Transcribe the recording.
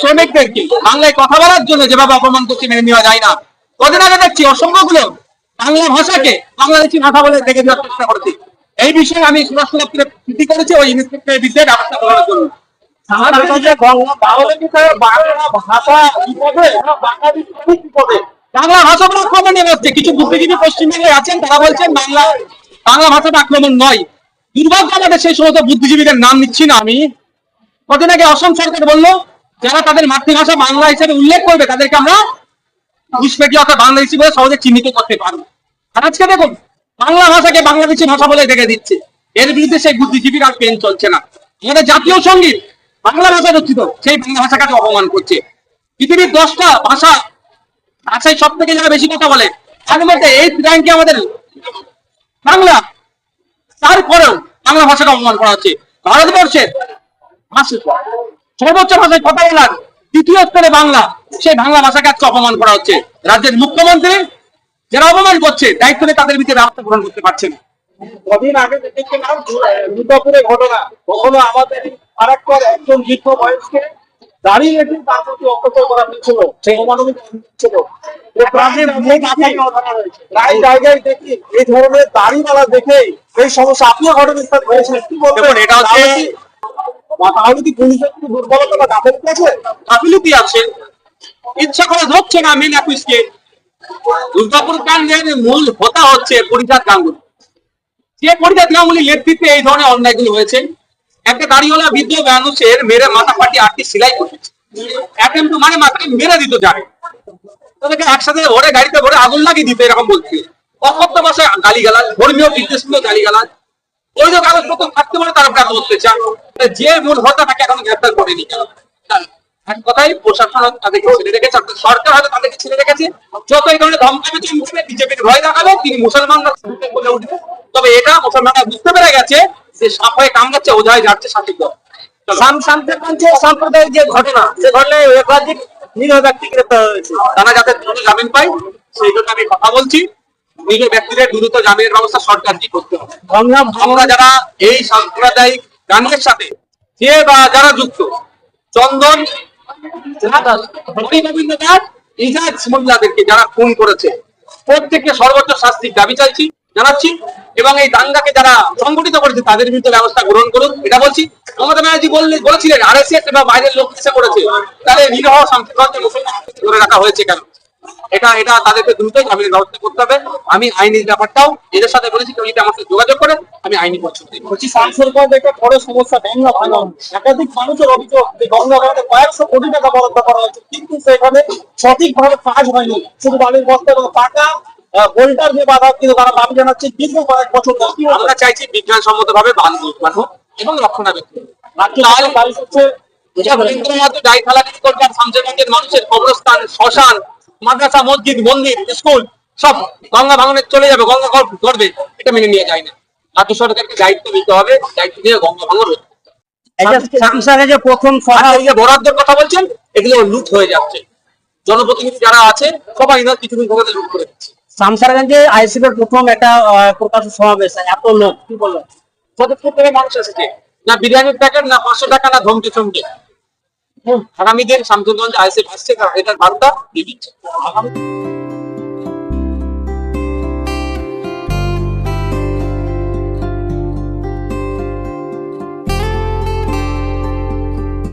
শ্রমিকদেরকে বাংলায় কথা বলার জন্য যেভাবে অপমান করছে মেনে নেওয়া যায় না। কদিন আগে দেখছি বাংলা ভাষাকে বাংলাদেশি ভাষা বলে দেখে দেওয়ার চেষ্টা করেছে। এই বিষয়ে আমি স্বরাষ্ট্র দপ্তরে চিঠি করেছি ওই ইন্সপেক্টরের বিরুদ্ধে ব্যবস্থা গ্রহণের জন্য। বাংলা ভাষা বাংলা আক্রমণ হচ্ছে কিছু বুদ্ধিজীবী পশ্চিমবঙ্গে আছেন তারা বলছেন বাংলা বাংলা ভাষাটা আক্রমণ নয়। দুর্ভাগ্য আমাদের সেই সমস্ত বুদ্ধিজীবীদের নাম নিচ্ছি না আমি। কদিন আগে অসম সরকার বলল যারা তাদের মাতৃভাষা বাংলা হিসেবে উল্লেখ করবে, তাদেরকে আমরা ঘুষপেটি অর্থাৎ বাংলাদেশি বলে সহজে চিহ্নিত করতে পারব। আর আজকে দেখুন, বাংলা ভাষাকে বাংলাদেশি ভাষা বলে দেখে দিচ্ছে। এর বিরুদ্ধে সেই বুদ্ধিজীবীর আর পেন চলছে না। আমাদের জাতীয় সংগীত বাংলা ভাষা রচিত, সেই বাংলা ভাষাকে অপমান করছে। পৃথিবীর দশটা ভাষা ভাষায় সব থেকে যারা বেশি কথা বলে তার মধ্যে এই র্যাঙ্কে আমাদের বাংলা। তারপরেও বাংলা ভাষাকে অপমান করা হচ্ছে। ভারতবর্ষের সর্বোচ্চ ভাষায় কথা বলার দ্বিতীয় স্তরে বাংলা সেই বাংলা ভাষাকে আজকে অপমান করা হচ্ছে। রাজ্যের মুখ্যমন্ত্রী যারা অপমান করছে দায়িত্ব নিয়ে তাদের ভিতরে ব্যবস্থা গ্রহণ করতে পারছে না। কদিন আগে দেখেছিলাম দুর্গাপুরের ঘটনা। কখনো আমাদের আরেকবার একজন বৃদ্ধ বয়সকে দাঁড়িয়ে রেখে তার প্রতি অত্যাচার করা হয়েছিল অমানবিক ছিল প্রায় জায়গায় দেখি এই ধরনের দাড়িওয়ালা দেখেই এই সমস্যা আপনিও ঘটনাস্থল হয়েছিলেন কি বলবেন? এটা হচ্ছে- তাহলে কি- দুর্বলতা বা আছে? ইচ্ছা করে ধরছে না মেন অফিসকে দুর্গাপুর কাণ্ডের মূল হোতা হচ্ছে পরিজাত গাঙ্গুলি। যে পরিজাত গাঙ্গুলির নেতৃত্বে এই ধরনের হয়েছে। একটা বৃদ্ধ মানুষের মেরে মাথা ফাটি আটটি সেলাই করেছে। অ্যাটেম্প মানে মাথায় মেরে দিত জানে তাদেরকে একসাথে ভরে গাড়িতে ভরে আগুন লাগিয়ে দিত এরকম বলছে অকথ্য গালি গালাজ ধর্মীয় বিদ্বেষমূলক গালি গালাজ ওই যে কাগজপত্র থাকতে পারে তার উপরে করতে চান যে মূল হোতা তাকে এখন গ্রেফতার করেনি কেন? কথাই প্রশাসন তাদেরকে ছেড়ে রেখেছে অর্থাৎ সরকার হয়তো তাদেরকে ছেড়ে রেখেছে। যত এই ধরনের ধমকাবে চমকাবে বিজেপির ভয় দেখাবে তিনি মুসলমানরা বলে উঠবে। তবে এটা মুসলমানরা বুঝতে পেরে গেছে যে সাপ হয়ে কামড়াচ্ছে ওঝায় যাচ্ছে সঠিক দল। সাম্প্রদায়িক যে ঘটনা সে ঘটনায় একাধিক নিরীহ ব্যক্তি গ্রেপ্তার হয়েছে। তারা যাতে দ্রুত জামিন পায় সেই জন্য আমি কথা বলছি। নিজ ব্যক্তিদের দ্রুত জামিনের ব্যবস্থা সরকারকে করতে হবে। আমরা যারা এই সাম্প্রদায়িক গানের সাথে যে বা যারা যুক্ত চন্দন হরি ইজাজ মোল্লাদেরকে যারা খুন করেছে প্রত্যেককে সর্বোচ্চ শাস্তির দাবি চাইছি জানাচ্ছি এবং এই দাঙ্গাকে যারা সংগঠিত করেছে তাদের বিরুদ্ধে ব্যবস্থা গ্রহণ করুন। এটা বলছি মমতা ব্যানার্জি বললে বলেছিলেন আর এস বা বাইরের লোক এসে করেছে তাহলে নিরহ শান্তিগঞ্জে মুসলমানকে ধরে রাখা হয়েছে কেন? এটা এটা তাদেরকে দ্রুত জামিনের ব্যবস্থা করতে হবে। আমি আইনি ব্যাপারটাও এদের সাথে বলেছি কেউ যদি আমার সাথে যোগাযোগ করে আমি আইনি পদ্ধতি বলছি সাংসদগঞ্জ একটা বড় সমস্যা গঙ্গা ভাঙন একাধিক মানুষের অভিযোগ যে গঙ্গা ভাঙনে কয়েকশো কোটি টাকা বরাদ্দ করা হয়েছে কিন্তু সেখানে সঠিকভাবে কাজ হয়নি। শুধু বালির বস্তা এবং টাকা বোল্টার দিয়ে বাধা কিন্তু তারা দাবি জানাচ্ছে দীর্ঘ কয়েক বছর আমরা চাইছি বিজ্ঞানসম্মত ভাবে বাঁধ বাঁধো এবং রক্ষণাবেক্ষণ। রবীন্দ্রনাথ শামসেরগঞ্জের মানুষের কবরস্থান শ্মশান মাদ্রাসা মসজিদ মন্দির স্কুল সব গঙ্গা ভাঙনে চলে যাবে গঙ্গা করবে এটা মেনে নিয়ে যায় না। রাজ্য সরকারকে দায়িত্ব নিতে হবে দায়িত্ব নিয়ে গঙ্গা ভাঙন সংসারে যে প্রথম বরাদ্দের কথা বলছেন এগুলো লুট হয়ে যাচ্ছে। জনপ্রতিনিধি যারা আছে সবাই না কিছুদিন তোমাদের লুট করে দিচ্ছে। শামসারগঞ্জে আইসিপি এর প্রথম একটা সমাবেশ এত লোক কি বলবেন মানুষ এসেছে না বিরিয়ানির প্যাকেট না পাঁচশো টাকা না ধমকে চমকে আগামী দিন শামসুরগঞ্জ আইসে আসছে এটার বার্তা